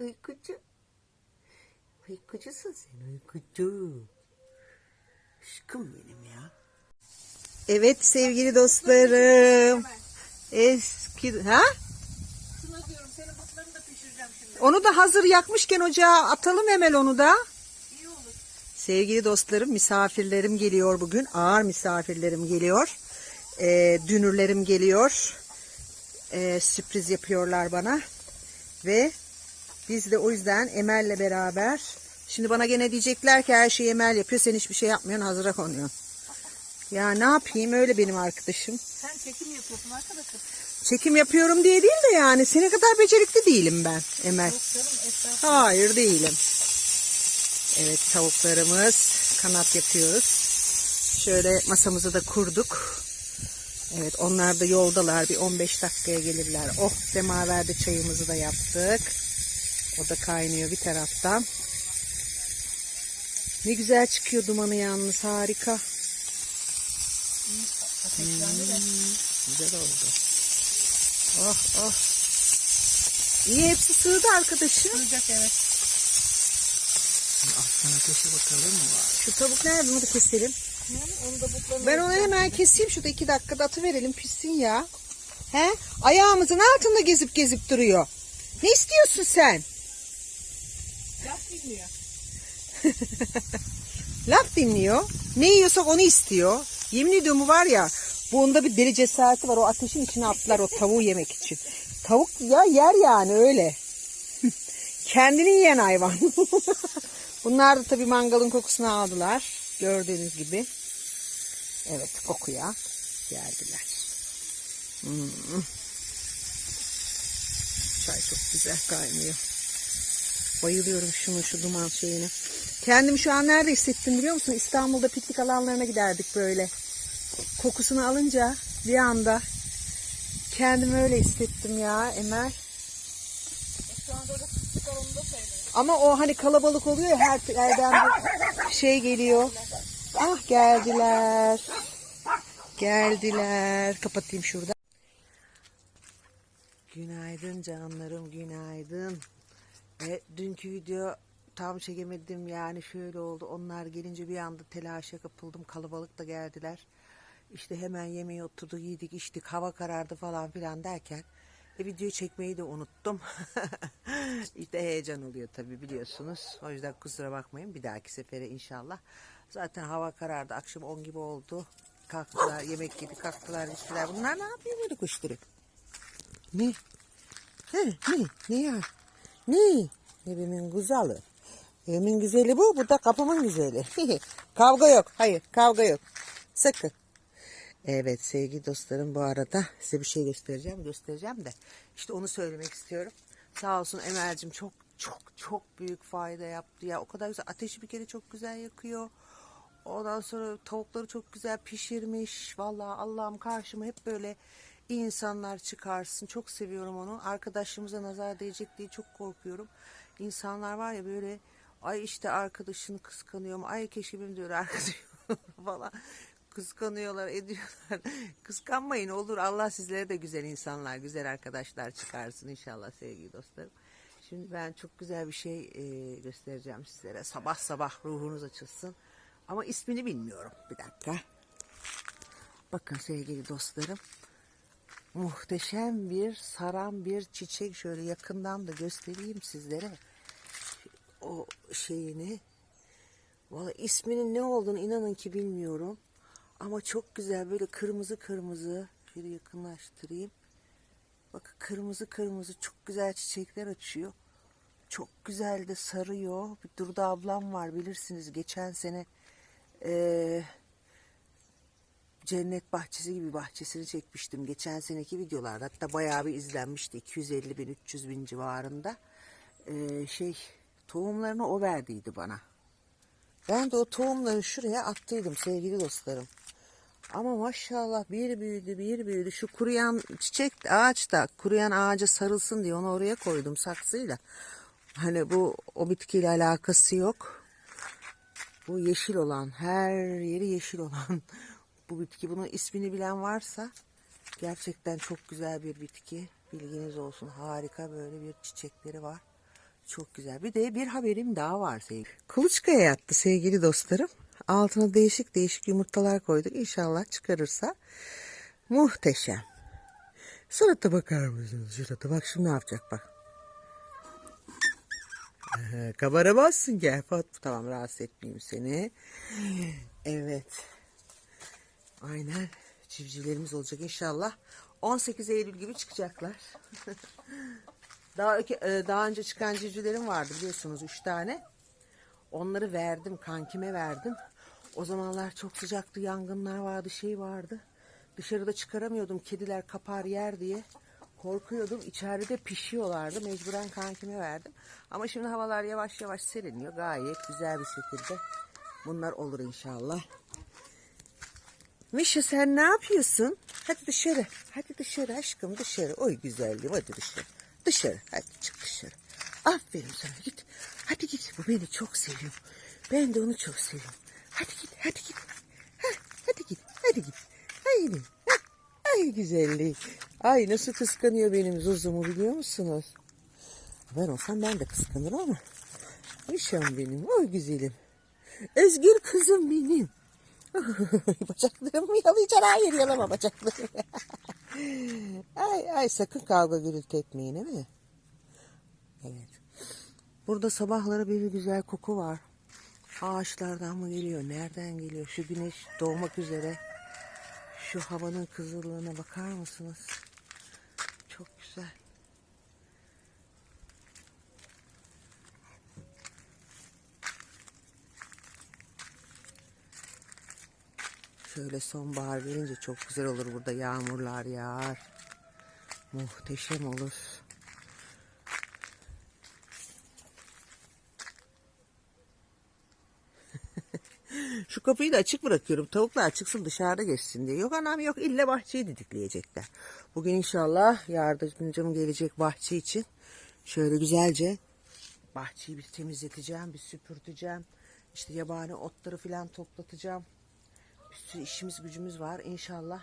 Uykucu. Uykucusun sen uykucu. Aşkım benim ya. Evet sevgili dostlarım. Eski ha? Diyorum senin butlarını da pişireceğim şimdi. Onu da hazır yakmışken ocağa atalım hemen onu da. İyi olur. Sevgili dostlarım misafirlerim geliyor bugün. Ağır misafirlerim geliyor. Ee, dünürlerim geliyor. Ee, sürpriz yapıyorlar bana. Ve biz de o yüzden Emel'le beraber. Şimdi bana gene diyecekler ki her şeyi Emel yapıyor. Sen hiçbir şey yapmıyorsun hazıra konuyorsun. Ya ne yapayım öyle benim arkadaşım. Sen çekim yapıyorsun arkadaşım. Çekim yapıyorum diye değil de yani seni kadar becerikli değilim ben Emel. Yok canım. Hayır değilim. Evet tavuklarımız kanat yapıyoruz. Şöyle masamızı da kurduk. Evet onlar da yoldalar bir 15 dakikaya gelirler. Oh semaverde çayımızı da yaptık. O da kaynıyor bir taraftan. Ne güzel çıkıyor dumanı yalnız harika. Hmm, güzel oldu. Oh oh. İyi hepsi sığdı arkadaşım. Duyacak evet. Alttan ateşe bakalım mı? Şu tavuk nerede onu da keselim. Onu da Ben onu hemen keseyim şurada iki dakikada atıverelim pişsin ya. He? Ayağımızın altında gezip gezip duruyor. Ne istiyorsun sen? Bilmiyor. Laf dinliyor. Ne yiyorsak onu istiyor. Yemin ediyorum var ya bu onda bir deli cesareti var. O ateşin içine attılar o tavuğu yemek için. Tavuk ya yer yani öyle. Kendini yiyen hayvan. Bunlar da tabii mangalın kokusunu aldılar. Gördüğünüz gibi. Evet kokuya geldiler. Hmm. Çay çok güzel kaynıyor. Bayılıyorum şunun şu duman şeyine. Kendimi şu an nerede hissettim biliyor musun? İstanbul'da piknik alanlarına giderdik böyle. Kokusunu alınca bir anda kendimi öyle hissettim ya Emel. Ama o hani kalabalık oluyor ya her yerden bir şey geliyor. Ah geldiler. Geldiler. Kapatayım şurada. Günaydın canlarım günaydın. E, dünkü video tam çekemedim yani şöyle oldu. Onlar gelince bir anda telaşa kapıldım. Kalabalık da geldiler. İşte hemen yemeğe oturduk yedik içtik hava karardı falan filan derken e, videoyu çekmeyi de unuttum. işte heyecan oluyor tabii biliyorsunuz. O yüzden kusura bakmayın bir dahaki sefere inşallah. Zaten hava karardı akşam 10 gibi oldu. Kalktılar yemek yedi kalktılar gittiler. Bunlar ne yapıyor böyle kuşları? Ne? He, ne? Ne ya? Ne? Evimin güzeli. Evimin güzeli bu, bu da kapımın güzeli. kavga yok, hayır kavga yok. Sakın. Evet sevgili dostlarım bu arada size bir şey göstereceğim göstereceğim de işte onu söylemek istiyorum. Sağ olsun Emel'cim çok çok çok büyük fayda yaptı ya o kadar güzel ateşi bir kere çok güzel yakıyor. Ondan sonra tavukları çok güzel pişirmiş. Vallahi Allah'ım karşıma hep böyle iyi insanlar çıkarsın. Çok seviyorum onu. Arkadaşımıza nazar değecek diye çok korkuyorum. İnsanlar var ya böyle ay işte arkadaşını kıskanıyorum. Ay keşke benim diyor arkadaşım falan. Kıskanıyorlar, ediyorlar. Kıskanmayın olur. Allah sizlere de güzel insanlar, güzel arkadaşlar çıkarsın inşallah sevgili dostlarım. Şimdi ben çok güzel bir şey e, göstereceğim sizlere. Sabah sabah ruhunuz açılsın. Ama ismini bilmiyorum. Bir dakika. Bakın sevgili dostlarım. Muhteşem bir saran bir çiçek. Şöyle yakından da göstereyim sizlere. O şeyini. Valla isminin ne olduğunu inanın ki bilmiyorum. Ama çok güzel böyle kırmızı kırmızı. Şöyle yakınlaştırayım. Bakın kırmızı kırmızı çok güzel çiçekler açıyor. Çok güzel de sarıyor. Bir Durda ablam var bilirsiniz. Geçen sene eee, cennet bahçesi gibi bahçesini çekmiştim. Geçen seneki videolarda hatta bayağı bir izlenmişti. 250 bin 300 bin civarında. Eee, şey tohumlarını o verdiydi bana. Ben de o tohumları şuraya attıydım sevgili dostlarım. Ama maşallah bir büyüdü bir büyüdü. Şu kuruyan çiçek ağaç da kuruyan ağaca sarılsın diye onu oraya koydum saksıyla. Hani bu o bitkiyle alakası yok. Bu yeşil olan her yeri yeşil olan bu bitki. Bunun ismini bilen varsa gerçekten çok güzel bir bitki. Bilginiz olsun harika böyle bir çiçekleri var. Çok güzel. Bir de bir haberim daha var sevgili. Kuluçkaya yattı sevgili dostlarım. Altına değişik değişik yumurtalar koyduk. İnşallah çıkarırsa muhteşem. Surata bakar mısınız? Surata bak şimdi ne yapacak bak. Kabaramazsın gel Fat. Tamam rahatsız etmeyeyim seni. Evet. Aynen. Civcivlerimiz olacak inşallah. 18 Eylül gibi çıkacaklar. daha e, daha önce çıkan civcivlerim vardı biliyorsunuz 3 tane. Onları verdim, kankime verdim. O zamanlar çok sıcaktı, yangınlar vardı, şey vardı. Dışarıda çıkaramıyordum, kediler kapar yer diye. Korkuyordum, içeride pişiyorlardı. Mecburen kankime verdim. Ama şimdi havalar yavaş yavaş seriniyor. Gayet güzel bir şekilde. Bunlar olur inşallah. Mişa sen ne yapıyorsun? Hadi dışarı. Hadi dışarı aşkım dışarı. Oy güzelliğim hadi dışarı. Dışarı hadi çık dışarı. Aferin sana git. Hadi git. Bu beni çok seviyor. Ben de onu çok seviyorum. Hadi git hadi git. Hah, hadi git hadi git. Haydi. Ay güzelliği. Ay nasıl kıskanıyor benim Zuzu'mu biliyor musunuz? Ben olsam ben de kıskanırım ama. Mişam benim. Oy güzelim. Özgür kızım benim. Bacaklarımı yalayacaksın. Hayır yalama bacaklarımı. ay ay sakın kavga gürültü etmeyin değil mi? Evet. Burada sabahları bir güzel koku var. Ağaçlardan mı geliyor? Nereden geliyor? Şu güneş doğmak üzere. Şu havanın kızıllığına bakar mısınız? Çok güzel. Şöyle sonbahar gelince çok güzel olur burada yağmurlar yağar. Muhteşem olur. Şu kapıyı da açık bırakıyorum. Tavuklar çıksın dışarıda geçsin diye. Yok anam yok illa bahçeyi didikleyecekler. Bugün inşallah yardımcım gelecek bahçe için. Şöyle güzelce bahçeyi bir temizleteceğim, bir süpürteceğim. İşte yabani otları falan toplatacağım. Bir sürü işimiz gücümüz var. İnşallah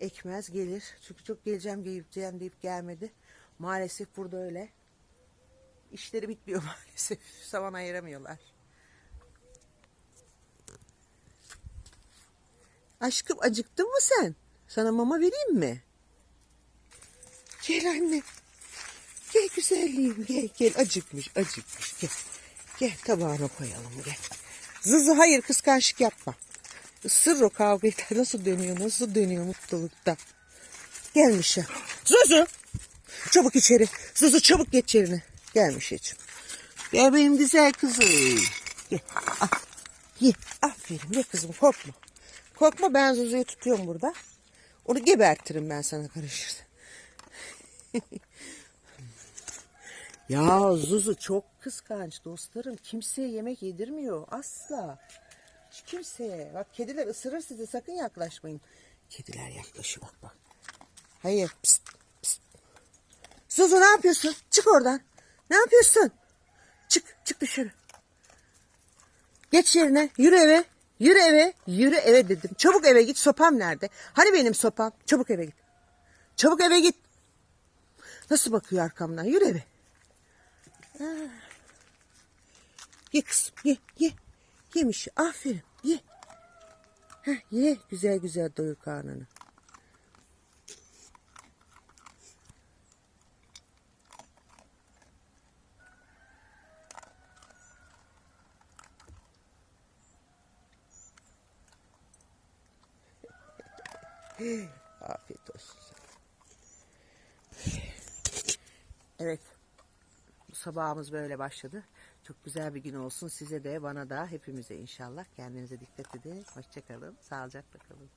ekmez gelir. Çünkü çok geleceğim geleceğim deyip gelmedi. Maalesef burada öyle. İşleri bitmiyor maalesef. Zaman ayıramıyorlar. Aşkım acıktın mı sen? Sana mama vereyim mi? Gel anne. Gel güzelliğim gel gel acıkmış acıkmış gel. Gel tabağına koyalım gel. Zızı hayır kıskançlık yapma. Isır o kavga eder. Nasıl dönüyor nasıl dönüyor mutlulukta. Gelmiş ya. Zuzu. Çabuk içeri. Zuzu çabuk geç yerine. Gelmiş içim. Gel benim güzel kızım. Gel. Al. Ye. Aferin ye kızım korkma. Korkma ben Zuzu'yu tutuyorum burada. Onu gebertirim ben sana karışırsa. ya Zuzu çok kıskanç dostlarım. Kimseye yemek yedirmiyor asla. Kimseye. Bak kediler ısırır sizi sakın yaklaşmayın. Kediler yaklaşıyor bak bak. Hayır. Pist, pist. Zuzu ne yapıyorsun? Çık oradan. Ne yapıyorsun? Çık çık dışarı. Geç yerine. Yürü eve. Yürü eve. Yürü eve dedim. Çabuk eve git. Sopam nerede? Hani benim sopam? Çabuk eve git. Çabuk eve git. Nasıl bakıyor arkamdan? Yürü eve. Ah. Ye kızım. Ye. Ye. Yemiş. Aferin. Heh, ye. Güzel güzel doyur karnını. Afiyet olsun. Evet. Sabahımız böyle başladı. Çok güzel bir gün olsun size de bana da hepimize inşallah. Kendinize dikkat edin. Hoşçakalın. Sağlıcakla kalın.